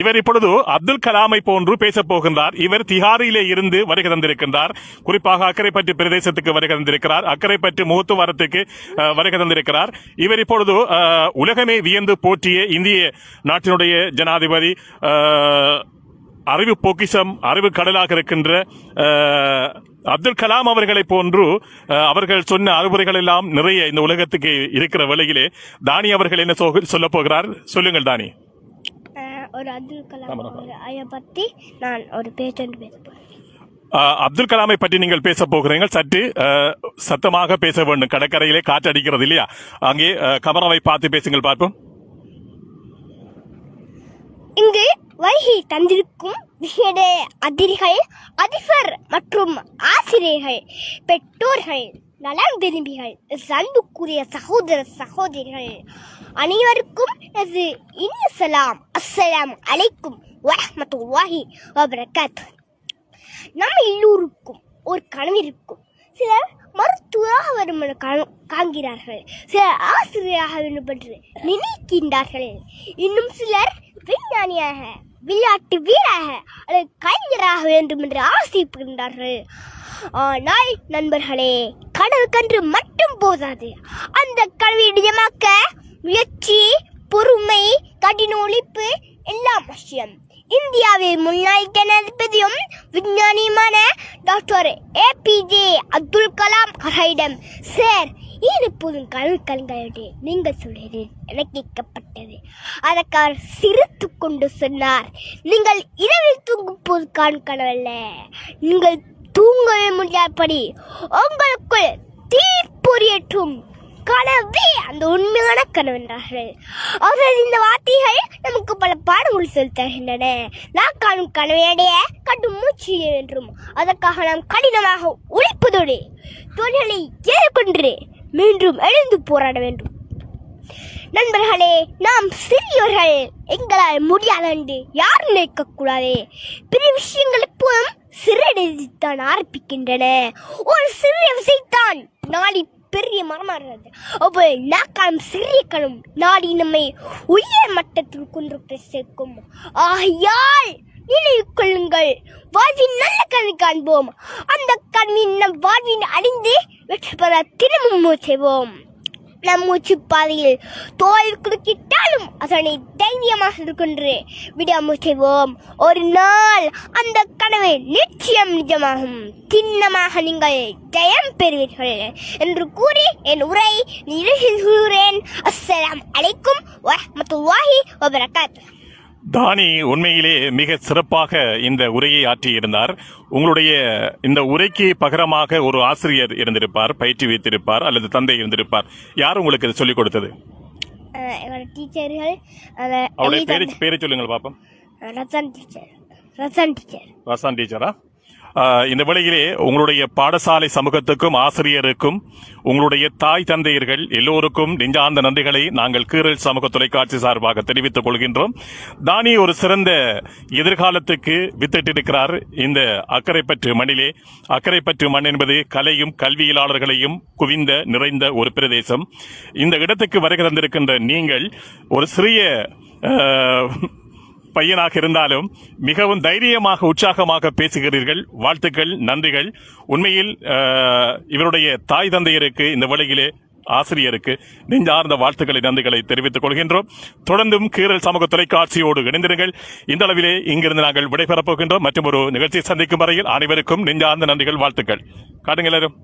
இவர் இப்பொழுது அப்துல் கலாமை போன்று பேசப் போகின்றார். இவர் திஹாரியிலே இருந்து வருகை தந்திருக்கின்றார். குறிப்பாக அக்கரைப்பற்று பிரதேசத்துக்கு வருகை தந்திருக்கிறார். அக்கரைப்பற்று முகத்துவாரத்துக்கு வருகை தந்திருக்கிறார். இவர் இப்பொழுது உலகமே வியந்து போற்றிய இந்திய நாட்டினுடைய ஜனாதிபதி அறிவு பொக்கிஷம் அறிவு கடலாக இருக்கின்ற அப்துல் கலாம் அவர்களை போன்று அவர்கள் சொன்ன அறிவுரைகள் எல்லாம் நிறைய இந்த உலகத்துக்கு இருக்கிற வேளையிலே தானி அவர்கள் என்ன சொல்ல போகிறார்? சொல்லுங்கள் தானி. ஒரு அப்துல் கலாம் ஐயா பற்றி நான் ஒரு பேச்சொன்று பேச போகிறேன். அப்துல் கலாமை பற்றி நீங்கள் பேச போகிறீர்கள். சற்று சத்தமாக பேச வேண்டும். கடற்கரையிலே காற்று அடிக்கிறது இல்லையா? அங்கே கமராவை பார்த்து பேசுங்கள் பார்ப்போம். இங்கு வருகை தந்திருக்கும் அதிரிகள் அதிபர் மற்றும் ஆசிரியர்கள் பெற்றோர்கள் நலம் விரும்பிகள் அன்புக்குரிய சகோதர சகோதரிகள் அனைவருக்கும் எனது இனிய சலாம். அஸ்ஸலாம் அலைக்கும் வரஹ்மத்துல்லாஹி வபரகாத்துஹ் நம்ம எல்லோருக்கும் ஒரு கனவு இருக்கும். சிலர் மருத்துவராக வரும் கா- காண்கிறார்கள். சிலர் ஆசிரியராக வேண்டும் என்று நினைக்கின்றார்கள். இன்னும் சிலர் விஞ்ஞானியாக விளையாட்டு வீராக அல்லது கலைஞராக வேண்டும் என்று ஆசைப்படுகின்றார்கள். ஆனால் நண்பர்களே கடவுள் கன்று மட்டும் போதாது. அந்த கனவை நிஜமாக்க முயற்சி விஞ்ஞானியுமான டாக்டர் ஏபிஜே அப்துல் கலாம் அவர்களிடம் சார் ஏன் எப்போதும் கடல் கண்களுடைய நீங்கள் சொல்கிறேன் என கேட்கப்பட்டது அதற்கு அவர் சிரித்து கொண்டு சொன்னார் நீங்கள் இரவில் தூங்கும் போது காணும் கனவல்ல நீங்கள் தூங்கவே முடியாதபடி உங்களுக்குள் தீப்பொறியேற்றும் கனவே அந்த உண்மையான கனவு என்றார்கள் அவர்கள் இந்த வார்த்தைகள் நமக்கு பல பாடங்கள் செலுத்துகின்றன தருகின்றன நான் காணும் கனவையடைய கடும் மூச்சு என்றும் அதற்காக நாம் கடினமாக உழைப்பதோடு தொழிலை ஏற்கொண்டு மீண்டும் எழுந்து போராட வேண்டும். நண்பர்களே நாம் சிறியவர்கள். எங்களால் முடியாது என்று யாரும் நினைக்கக்கூடாது பெரிய விஷயங்கள் எப்போதும் சிறியதான் ஆரம்பிக்கின்றன. ஒரு சிறிய விஷயத்தான் நாளை பெரிய மரமாகிறது அப்போ நாக்காலம் சிறிய கணும் நாடி நம்மை உயர் மட்டத்தில் கொண்டு போய் சேர்க்கும். ஆகையால் நினைவு கொள்ளுங்கள் வாழ்வின் நல்ல கனவு காண்போம். அந்த கனவின் நம் வாழ்வின் அடைந்து வெற்றி பெற திரும்பவும் செய்வோம். நம் மூச்சு பாதையில் தோல் குறுக்கிட்ட அதனை தைரியமாக இருக்கின்ற விடாமுச்சைவோம் ஒரு நாள் அந்த கனவு நிச்சயம் நிஜமாகும். சின்னமாக நீங்கள் ஜெயம் பெறுவீர்கள் என்று கூறி என் உரை நிறைவேற்றுகிறேன் அஸ்ஸலாம் அலைக்கும் வரமத்துல்லாஹி வபரகாத் தானி உண்மையிலே மிக சிறப்பாக இந்த உரையை ஆற்றியிருந்தார். உங்களுடைய இந்த உரைக்கு பகரமாக ஒரு ஆசிரியர் இருந்திருப்பார் பயிற்சி வைத்திருப்பார் அல்லது தந்தை இருந்திருப்பார். யார் உங்களுக்கு சொல்லிக் கொடுத்தது? எங்களோட டீச்சர்கள் அவருடைய பேரை பேரை சொல்லுங்கள் பாப்போம். ரத்தன் டீச்சர் ரத்தன் டீச்சர் ரசான் டீச்சரா இந்த வேளையிலே உங்களுடைய பாடசாலை சமூகத்துக்கும் ஆசிரியருக்கும் உங்களுடைய தாய் தந்தையர்கள் எல்லோருக்கும் நெஞ்சார்ந்த நன்றிகளை நாங்கள் கீரல் சமூக தொலைக்காட்சி சார்பாக தெரிவித்துக் கொள்கின்றோம். தானி ஒரு சிறந்த எதிர்காலத்துக்கு வித்திட்டிருக்கிறார். இந்த அக்கரைப்பற்று மண்ணிலே அக்கரைப்பற்று மண் என்பது கலையும் கல்வியலாளர்களையும் குவிந்த நிறைந்த ஒரு பிரதேசம். இந்த இடத்துக்கு வருகை தந்திருக்கின்ற நீங்கள் ஒரு சிறிய பையனாக இருந்தாலும் மிகவும் தைரியமாக உற்சாகமாக பேசுகிறீர்கள். வாழ்த்துக்கள் நன்றிகள். உண்மையில் இவருடைய தாய் தந்தையருக்கு இந்த வேளையிலே ஆசிரியருக்கு நெஞ்சார்ந்த வாழ்த்துக்களை நன்றிகளை தெரிவித்துக் கொள்கின்றோம். தொடர்ந்தும் கீரல் சமூக தொலைக்காட்சியோடு இணைந்திருங்கள். இந்த அளவிலே இங்கிருந்து நாங்கள் விடைபெறப் போகின்றோம். மற்றும் ஒரு நிகழ்ச்சியை சந்திக்கும் வரையில் அனைவருக்கும் நெஞ்சார்ந்த நன்றிகள் வாழ்த்துக்கள். காட்டுங்கள் எல்லாரும்.